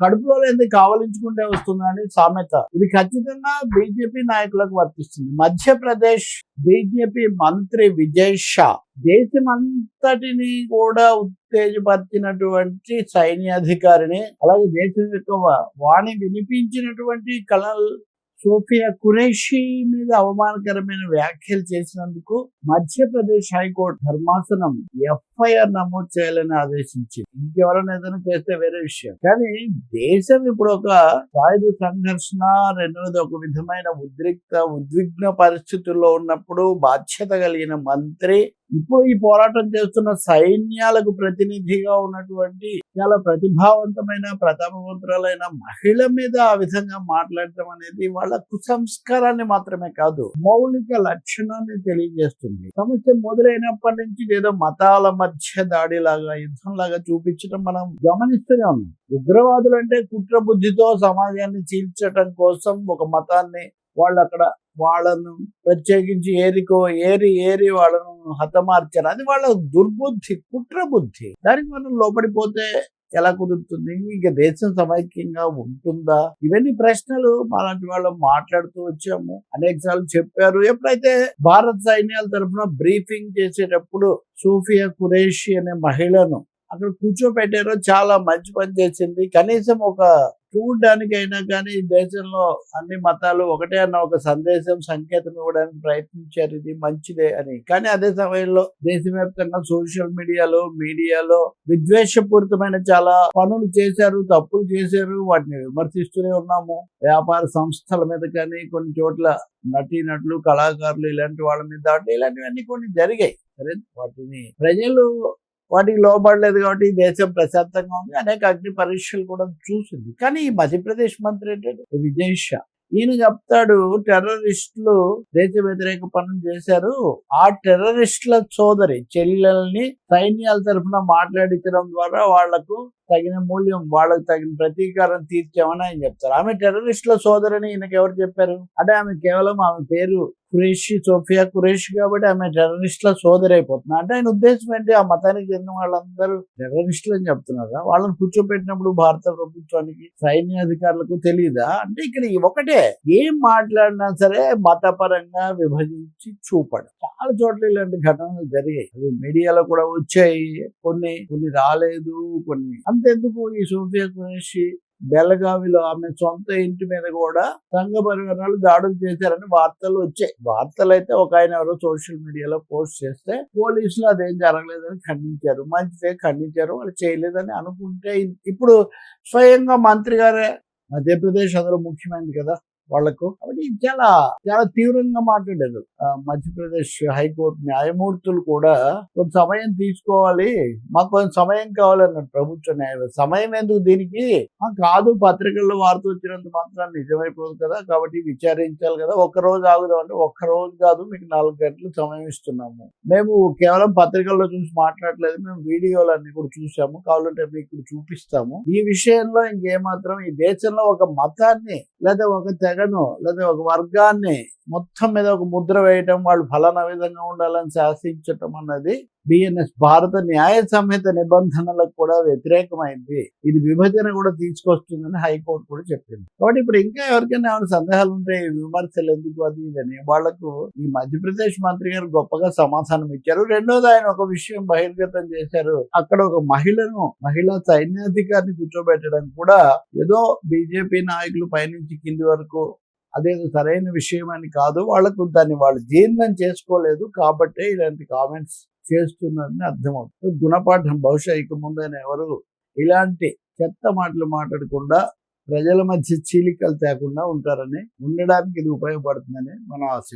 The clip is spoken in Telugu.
కడుపులో లేని కావలించుకుంటే వస్తుందని సామెత. ఇది ఖచ్చితంగా బీజేపీ నాయకులకు వర్తిస్తుంది. మధ్యప్రదేశ్ బీజేపీ మంత్రి విజయ్ షా దేశమంతటిని కూడా ఉత్తేజపరిచినటువంటి సైన్యాధికారిని అలాగే దేశం యొక్క వాణి వినిపించినటువంటి కలల్ సోఫియా కురేషి మీద అవమానకరమైన వ్యాఖ్యలు చేసినందుకు మధ్యప్రదేశ్ హైకోర్టు ధర్మాసనం ఎఫ్ ఎఫ్ఐఆర్ నమోదు చేయాలని ఆదేశించింది. ఇంకెవరైనా ఏదైనా చేస్తే వేరే విషయం. కానీ దేశం ఇప్పుడు ఒక సాయుధ సంఘర్షణ రెండవది ఒక విధమైన ఉద్రిక్త ఉద్విగ్న పరిస్థితుల్లో ఉన్నప్పుడు బాధ్యత కలిగిన మంత్రి ఇప్పుడు ఈ పోరాటం చేస్తున్న సైన్యాలకు ప్రతినిధిగా ఉన్నటువంటి చాలా ప్రతిభావంతమైన ప్రతాపవంతురాలైన మహిళ మీద ఆ విధంగా మాట్లాడటం అనేది వాళ్ళ కుసంస్కారాన్ని మాత్రమే కాదు మౌలిక లక్షణాన్ని తెలియజేస్తుంది. సమస్య మొదలైనప్పటి నుంచి ఏదో మతాల మధ్య దాడిలాగా యుద్ధంలాగా చూపించడం మనం గమనిస్తూనే ఉన్నాం ఉగ్రవాదులు అంటే కుట్ర బుద్ధితో సమాజాన్ని చీల్చడం కోసం ఒక మతాన్ని వాళ్ళు అక్కడ వాళ్ళను ప్రత్యేకించి ఏరికో ఏరి ఏరి వాళ్ళను హతమార్చారు. అది వాళ్ళ దుర్బుద్ధి కుట్ర బుద్ధి దానికి మనం లోపడిపోతే ఎలా కుదురుతుంది? ఇక దేశం సమైక్యంగా ఉంటుందా? ఇవన్నీ ప్రశ్నలు మాలాంటి వాళ్ళు మాట్లాడుతూ వచ్చాము. అనేక సార్లు చెప్పారు. ఎప్పుడైతే భారత సైన్యాల తరఫున బ్రీఫింగ్ చేసేటప్పుడు సూఫియా కురేషి అనే మహిళను అక్కడ కూర్చోపెట్టారో చాలా మంచి పని చేసింది. కనీసం ఒక చూడడానికి అయినా కానీ ఈ దేశంలో అన్ని మతాలు ఒకటే అన్న ఒక సందేశం సంకేతం ఇవ్వడానికి ప్రయత్నించారు. ఇది మంచిదే అని. కానీ అదే సమయంలో దేశవ్యాప్తంగా సోషల్ మీడియాలో మీడియాలో విద్వేషపూరితమైన చాలా పనులు చేశారు తప్పులు చేశారు. వాటిని విమర్శిస్తూనే ఉన్నాము. వ్యాపార సంస్థల మీద కానీ కొన్ని చోట్ల నటీనటులు కళాకారులు ఇలాంటి వాళ్ళ మీద దాడి ఇలాంటివన్నీ కొన్ని జరిగాయి. సరే వాటిని ప్రజలు వాటికి లోబడలేదు కాబట్టి దేశం ప్రశాంతంగా ఉంది. అనేక అగ్ని పరీక్షలు కూడా చూసింది. కానీ ఈ మధ్యప్రదేశ్ మంత్రి ఏంటంటే విజయ్ షా. ఈయన చెప్తాడు టెర్రరిస్టులు దేశ వ్యతిరేక పనులు చేశారు. ఆ టెర్రరిస్టుల సోదరి చెల్లెల్ని సైన్యాల తరఫున మాట్లాడించడం ద్వారా వాళ్ళకు తగిన మూల్యం వాళ్ళకి తగిన ప్రతీకారం తీర్చామని ఆయన చెప్తారు. ఆమె టెర్రరిస్టుల సోదరిని ఈయనకి ఎవరు చెప్పారు? అంటే ఆమె కేవలం ఆమె పేరు కురేషి సోఫియా కురేషి కాబట్టి ఆమె టెర్రరిస్టుల సోదరి అయిపోతుంది అంటే ఆయన ఉద్దేశం ఏంటి? ఆ మతానికి చెందిన వాళ్ళందరూ టెర్రరిస్టులు అని చెప్తున్నారా? వాళ్ళని కూర్చోబెట్టినప్పుడు భారత ప్రభుత్వానికి సైన్య అధికారులకు తెలియదా అంటే ఇక్కడ ఒకటే ఏం మాట్లాడినా సరే మతపరంగా విభజించి చూపడం. చాలా చోట్ల ఇలాంటి ఘటనలు జరిగాయి. అవి మీడియాలో కూడా వచ్చాయి. కొన్ని కొన్ని రాలేదు కొన్ని అంతెందుకు ఈ సోఫియా కురేషి బెలగావిలో ఆమె సొంత ఇంటి మీద కూడా సంఘ పరివారాలు దాడులు చేశారని వార్తలు వచ్చాయి. వార్తలు అయితే ఒక ఆయన ఎవరో సోషల్ మీడియాలో పోస్ట్ చేస్తే పోలీసులు అదేం జరగలేదని ఖండించారు. మంచిదే ఖండించారు వాళ్ళు చేయలేదని అనుకుంటే ఇప్పుడు స్వయంగా మంత్రి గారే మధ్యప్రదేశ్ అందులో ముఖ్యమైనది కదా. వాళ్ళకు. కాబట్టి ఇది చాలా చాలా తీవ్రంగా మాట్లాడారు. మధ్యప్రదేశ్ హైకోర్టు న్యాయమూర్తులు కూడా కొంత సమయం తీసుకోవాలి మాకు కొంత సమయం కావాలన్నారు ప్రభుత్వ న్యాయ సమయం ఎందుకు దీనికి? మాకు కాదు పత్రికల్లో వార్త వచ్చినంత మాత్రం నిజమైపోదు కదా కాబట్టి విచారించాలి కదా. ఒక్క రోజు ఆగుదాం అంటే ఒక్క రోజు కాదు మీకు నాలుగు గంటలు సమయం ఇస్తున్నాము. మేము కేవలం పత్రికల్లో చూసి మాట్లాడలేదు మేము వీడియోలు అన్ని కూడా చూసాము కావాలంటే మీకు చూపిస్తాము. ఈ విషయంలో ఇంకేమాత్రం ఈ దేశంలో ఒక మతాన్ని లేదా ఒక తెగను లేదా ఒక వర్గాన్ని మొత్తం మీద ఒక ముద్ర వేయటం వాళ్ళు ఫలానా విధంగా ఉండాలని శాసించటం అన్నది బిఎన్ఎస్ భారత న్యాయ సంహిత నిబంధనలకు కూడా వ్యతిరేకమైంది. ఇది విభజన కూడా తీసుకొస్తుందని హైకోర్టు కూడా చెప్పింది. కాబట్టి ఇప్పుడు ఇంకా ఎవరికైనా ఏమైనా సందేహాలు ఉంటే విమర్శలు ఎందుకు అది ఇదని వాళ్ళకు ఈ మధ్యప్రదేశ్ మంత్రి గారు గొప్పగా సమాధానం ఇచ్చారు. రెండోది ఆయన ఒక విషయం బహిర్గతం చేశారు. అక్కడ ఒక మహిళను మహిళా సైన్యాధికారిని కూర్చోబెట్టడం కూడా ఏదో బీజేపీ నాయకులు పైనుంచి కింది వరకు అదేదో సరైన విషయం అని కాదు. వాళ్ళకు దాన్ని వాళ్ళు జీర్ణం చేసుకోలేదు కాబట్టే ఇలాంటి కామెంట్స్ చేస్తున్నారని అర్థమవుతుంది. గుణపాఠం బహుశా ఇక ముందైనా ఎవరు ఇలాంటి చెత్త మాటలు మాట్లాడకుండా ప్రజల మధ్య చీలికలు తేకుండా ఉంటారని ఉండడానికి ఇది ఉపయోగపడుతుందని మనం ఆశ